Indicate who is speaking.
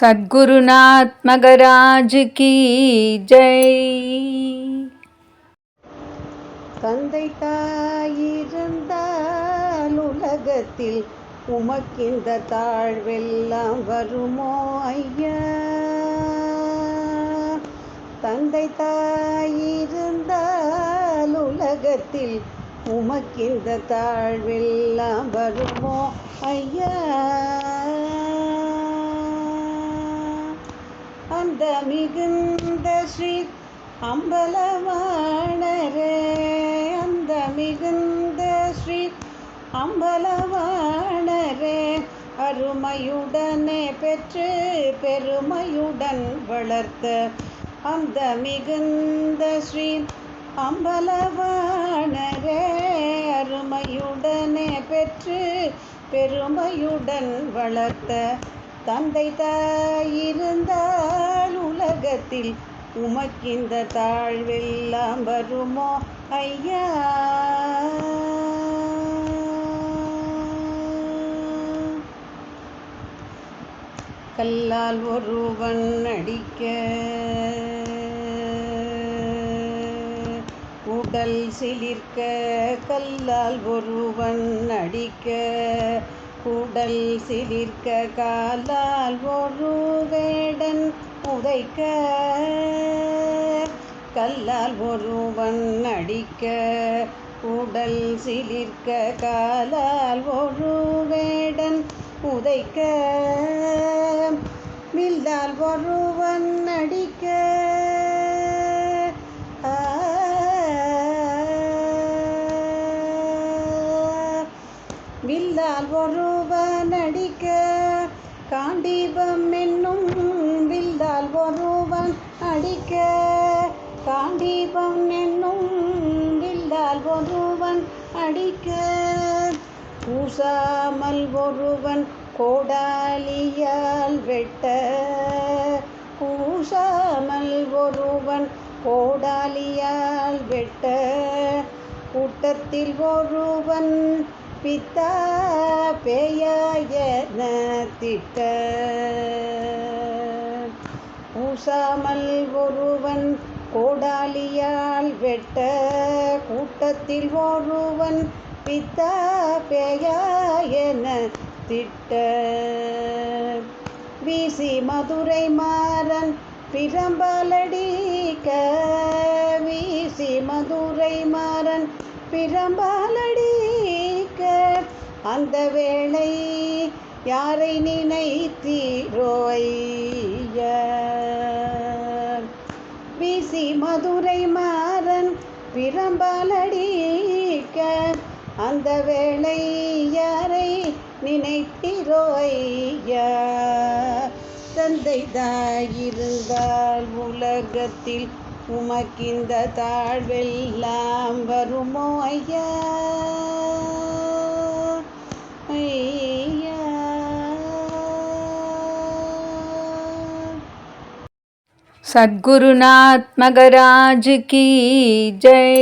Speaker 1: சத்குருநாத் மகராஜ் கி ஜெய்.
Speaker 2: தந்தை தாயிருந்தால் உலகத்தில் உமக்கிந்த தாழ்வெல்லாம் வருமோ ஐயா? தந்தை தாயிருந்தால் உலகத்தில் உமக்கிந்த தாழ்வெல்லாம் வருமோ ஐயா? அந்த மிகுந்த ஸ்ரீ அம்பலவாணரே அந்த மிகுந்த ஸ்ரீ அம்பலவாணரே அருமையுடனே பெற்று பெருமையுடன் வளர்த்த அந்த மிகுந்த ஸ்ரீ அம்பலவாணரே அருமையுடனே பெற்று பெருமையுடன் வளர்த்த தந்தை தாயிருந்தார் உலகத்தில் உமக்கிந்த தாழ்வெல்லாம் வருமோ ஐயா? கல்லால் ஒருவன் அடிக்க உடல் சிலிர்க்க கல்லால் ஒருவன் அடிக்க உடல் சிலிர்க்க காலால் ஒரு வேடன் உதைக்க கல்லால் ஒருவன் அடிக்க உடல் சிலிர்க்க. காலால் ஒரு வேடன் உதைக்க மில்லால் ஒருவன் அடிக்க வில்லால் ஒருவன் அடிக்க காண்டீபம் என்னும் வில்லால் ஒருவன் அடிக்க. காண்டீபம் என்னும் வில்லால் ஒருவன் அடிக்க. பூசாமல் ஒருவன் கோடாலியால் வெட்ட. பூசாமல் ஒருவன் கோடாலியால் வெட்ட. கூட்டத்தில் ஒருவன் பித்தா பேயாயன திட்ட. பூசாமல் ஒருவன் கோடாலியால் வெட்ட. கூட்டத்தில் ஒருவன் பித்தா பேயாயன திட்ட. வீசி மதுரை மாறன் பிரம்பாலடிக்க வீசி மதுரை மாறன் பிரம்பாலடி பிரம்பாலடிக்க அந்த வேளை யாரை நினைத்தீரோ பிசி மதுரை மாறன் பிரம்பாலடிக்க அந்த வேளை யாரை நினைத்தீரோ தந்தை தாயிருந்தால் உலகத்தில் உமக்கிந்த தாழ்வெல்லாம் வருமோ ஐயா
Speaker 1: सद्गुरुनात्मगराज की जय